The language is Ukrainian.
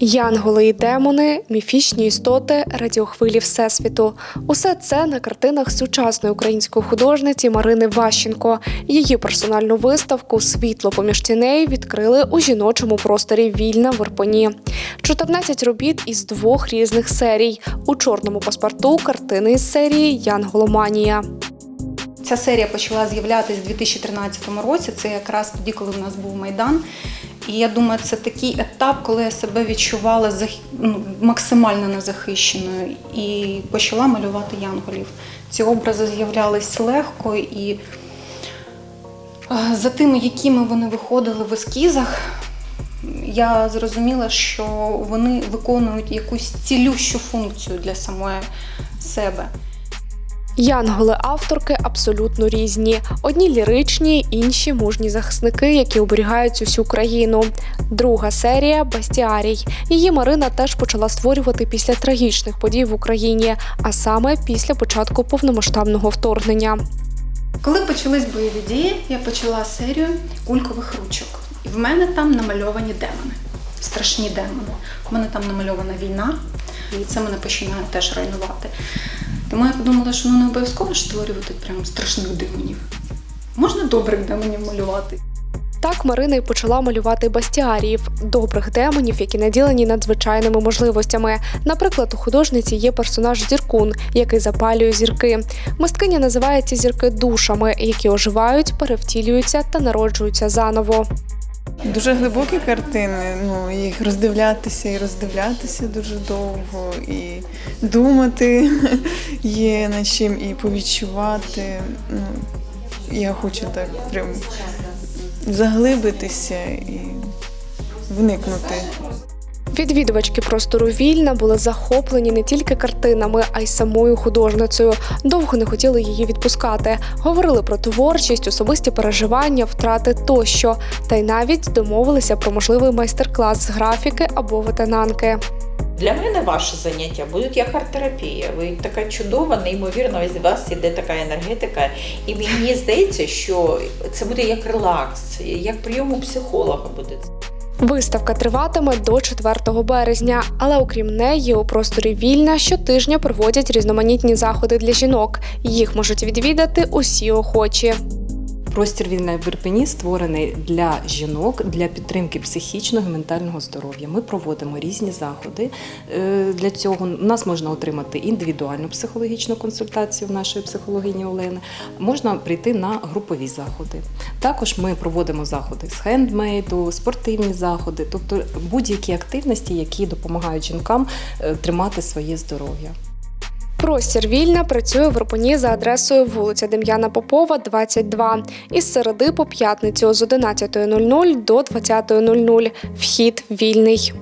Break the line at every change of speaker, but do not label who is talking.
Янголи і демони, міфічні істоти, радіохвилі Всесвіту. Усе це на картинах сучасної української художниці Марини Ващенко. Її персональну виставку Світло поміж тіней відкрили у жіночому просторі Вільна в Ірпені. 14 робіт із двох різних серій. У чорному паспорту картини із серії Янголоманія.
Ця серія почала з'являтися у 2013 році. Це якраз тоді, коли в нас був майдан. І я думаю, це такий етап, коли я себе відчувала ну, максимально незахищеною і почала малювати янголів. Ці образи з'являлись легко і за тими, якими вони виходили в ескізах, я зрозуміла, що вони виконують якусь цілющу функцію для самої себе.
Янголи авторки абсолютно різні. Одні ліричні, інші мужні захисники, які оберігають усю країну. Друга серія Бастіарій. Її Марина теж почала створювати після трагічних подій в Україні, а саме після початку повномасштабного вторгнення.
Коли почались бойові дії, я почала серію кулькових ручок. І в мене там намальовані демони, страшні демони. У мене там намальована війна, і це мене починає теж руйнувати. Тому я подумала, що ну не обов'язково створювати прям страшних демонів. Можна добрих демонів малювати.
Так Марина й почала малювати бастіаріїв добрих демонів, які наділені надзвичайними можливостями. Наприклад, у художниці є персонаж зіркун, який запалює зірки. Мисткиня називає ці зірки душами, які оживають, перевтілюються та народжуються заново.
Дуже глибокі картини, ну їх роздивлятися і роздивлятися дуже довго, і думати є над чим, і повідчувати. Ну, я хочу так прям заглибитися і вникнути.
Відвідувачки простору вільна були захоплені не тільки картинами, а й самою художницею. Довго не хотіли її відпускати. Говорили про творчість, особисті переживання, втрати тощо. Та й навіть домовилися про можливий майстер-клас з графіки або ветенанки.
Для мене ваші заняття будуть як арт-терапія. Ви така чудова, неймовірно, з вас іде така енергетика. І мені здається, що це буде як релакс, як прийом у психолога буде.
Виставка триватиме до 4 березня, але окрім неї, у просторі вільна щотижня проводять різноманітні заходи для жінок. Їх можуть відвідати усі охочі.
Простір вільна в Ірпені створений для жінок для підтримки психічного і ментального здоров'я. Ми проводимо різні заходи. Е, Для цього у нас можна отримати індивідуальну психологічну консультацію в нашої психологині Олени. Можна прийти на групові заходи. Також ми проводимо заходи з хендмейду, спортивні заходи, тобто будь-які активності, які допомагають жінкам е, тримати своє здоров'я.
Простір вільна працює в Ірпені за адресою вулиця Дем'яна Попова, 22. Із середи по п'ятницю з 11.00 до 20.00. Вхід вільний.